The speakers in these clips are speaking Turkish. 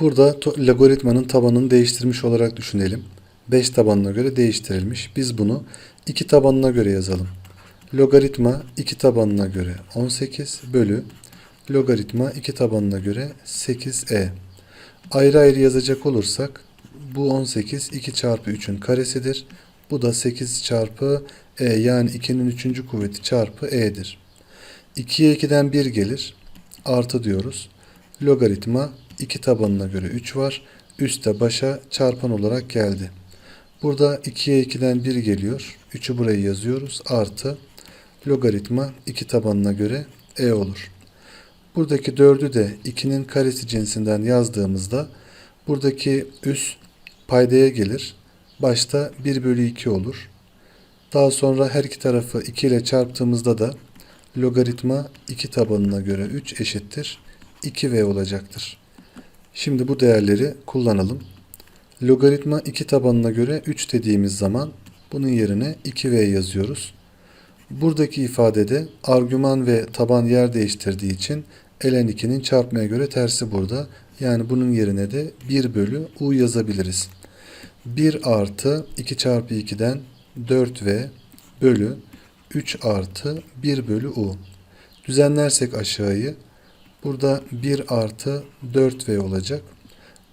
Burada logaritmanın tabanını değiştirmiş olarak düşünelim. 5 tabanına göre değiştirilmiş. Biz bunu 2 tabanına göre yazalım. Logaritma 2 tabanına göre 18 bölü logaritma 2 tabanına göre 8e. Ayrı ayrı yazacak olursak bu 18 2 çarpı 3'ün karesidir. Bu da 8 çarpı e yani 2'nin 3. kuvveti çarpı e'dir. 2'ye 2'den 1 gelir. Artı diyoruz. Logaritma 2 tabanına göre 3 var. Üste başa çarpan olarak geldi. Burada 2'ye 2'den 1 geliyor. 3'ü buraya yazıyoruz. Artı logaritma 2 tabanına göre e olur. Buradaki 4'ü de 2'nin karesi cinsinden yazdığımızda buradaki üs paydaya gelir. Başta 1 bölü 2 olur. Daha sonra her iki tarafı 2 ile çarptığımızda da logaritma 2 tabanına göre 3 eşittir 2v olacaktır. Şimdi bu değerleri kullanalım. Logaritma 2 tabanına göre 3 dediğimiz zaman bunun yerine 2v yazıyoruz. Buradaki ifadede argüman ve taban yer değiştirdiği için ln 2'nin çarpmaya göre tersi burada. Yani bunun yerine de 1 bölü u yazabiliriz. 1 artı 2 çarpı 2'den 4v bölü 3 artı 1 bölü u. Düzenlersek aşağıyı burada 1 artı 4v olacak.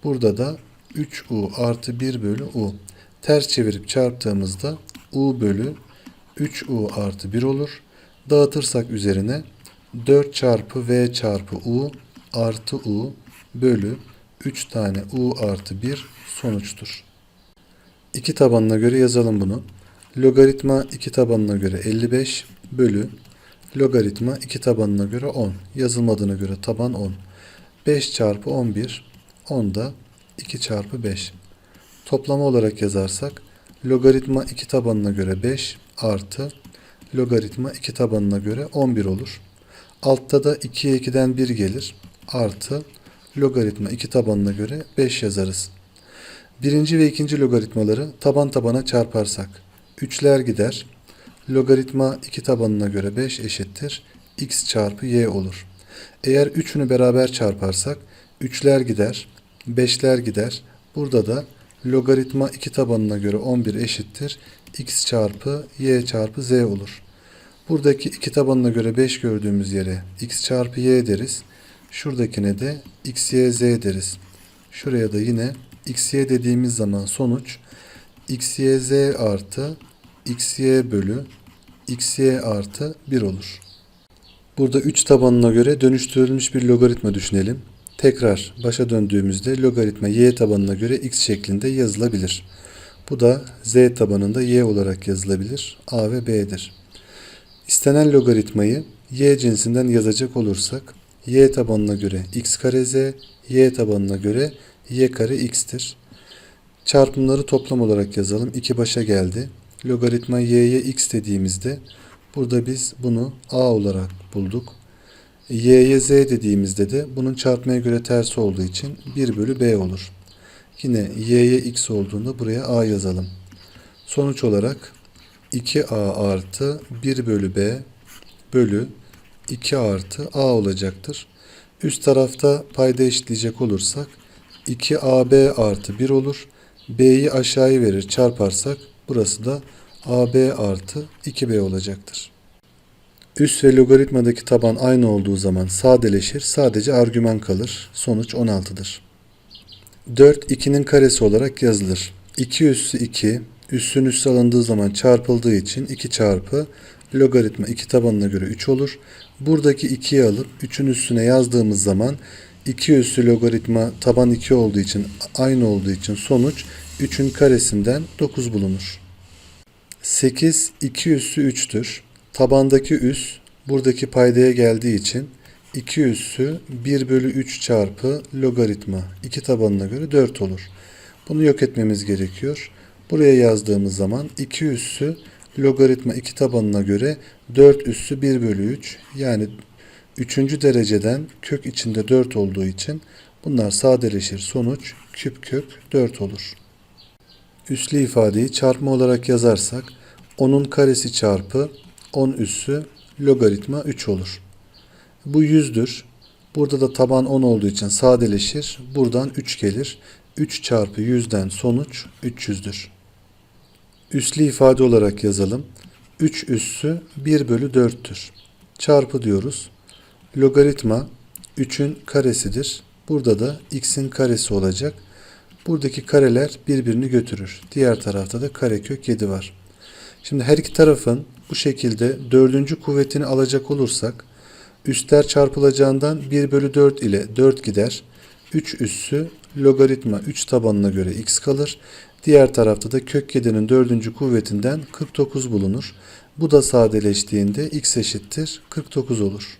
Burada da 3u artı 1 bölü u. Ters çevirip çarptığımızda u bölü 3u artı 1 olur. Dağıtırsak üzerine 4 çarpı v çarpı u artı u bölü 3 tane u artı 1 sonuçtur. İki tabanına göre yazalım bunu. Logaritma 2 tabanına göre 55 bölü logaritma 2 tabanına göre 10. Yazılmadığına göre taban 10. 5 çarpı 11 10 da 2 çarpı 5. Toplama olarak yazarsak logaritma 2 tabanına göre 5 artı logaritma 2 tabanına göre 11 olur. Altta da 2'ye 2'den 1 gelir. Artı logaritma 2 tabanına göre 5 yazarız. Birinci ve ikinci logaritmaları taban tabana çarparsak üçler gider. Logaritma 2 tabanına göre 5 eşittir. x çarpı y olur. Eğer üçünü beraber çarparsak üçler gider. Beşler gider. Burada da logaritma 2 tabanına göre 11 eşittir. x çarpı y çarpı z olur. Buradaki 2 tabanına göre 5 gördüğümüz yere x çarpı y deriz. Şuradakine de x, y, z deriz. Şuraya da yine x, y dediğimiz zaman sonuç x, y, z artı x, y bölü x, y artı 1 olur. Burada 3 tabanına göre dönüştürülmüş bir logaritma düşünelim. Tekrar başa döndüğümüzde logaritma y tabanına göre x şeklinde yazılabilir. Bu da z tabanında y olarak yazılabilir. a ve b'dir. İstenen logaritmayı y cinsinden yazacak olursak y tabanına göre x kare z, y tabanına göre y kare x'tir. Çarpımları toplam olarak yazalım. 2 başa geldi. Logaritma y'ye x dediğimizde burada biz bunu a olarak bulduk. y'ye z dediğimizde de bunun çarpmaya göre tersi olduğu için 1 bölü b olur. Yine y'ye x olduğunda buraya a yazalım. Sonuç olarak 2a artı 1 bölü b bölü 2 artı a olacaktır. Üst tarafta payda eşitleyecek olursak 2ab artı 1 olur. b'yi aşağıya verir çarparsak burası da ab artı 2b olacaktır. Üst ve logaritmadaki taban aynı olduğu zaman sadeleşir. Sadece argüman kalır. Sonuç 16'dır. 4 2'nin karesi olarak yazılır. 2 üssü 2 üssün üssü alındığı zaman çarpıldığı için 2 çarpı logaritma 2 tabanına göre 3 olur. Buradaki 2'yi alıp 3'ün üstüne yazdığımız zaman 2 üssü logaritma taban 2 olduğu için aynı olduğu için sonuç 3'ün karesinden 9 bulunur. 8 2 üssü 3'tür. Tabandaki üs buradaki paydaya geldiği için 2 üssü 1 bölü 3 çarpı logaritma 2 tabanına göre 4 olur. Bunu yok etmemiz gerekiyor. Buraya yazdığımız zaman 2 üssü logaritma 2 tabanına göre 4 üssü 1 bölü 3 yani 3. dereceden kök içinde 4 olduğu için bunlar sadeleşir. Sonuç küp kök 4 olur. Üslü ifadeyi çarpma olarak yazarsak 10'un karesi çarpı 10 üssü logaritma 3 olur. Bu 100'dür. Burada da taban 10 olduğu için sadeleşir. Buradan 3 gelir. 3 çarpı 100'den sonuç 300'dür. Üslü ifade olarak yazalım. 3 üssü 1 bölü 4'tür. Çarpı diyoruz. Logaritma 3'ün karesidir. Burada da x'in karesi olacak. Buradaki kareler birbirini götürür. Diğer tarafta da karekök 7 var. Şimdi her iki tarafın bu şekilde dördüncü kuvvetini alacak olursak üstler çarpılacağından 1 bölü 4 ile 4 gider. 3 üssü logaritma 3 tabanına göre x kalır. Diğer tarafta da kök 7'nin dördüncü kuvvetinden 49 bulunur. Bu da sadeleştiğinde x eşittir 49 olur.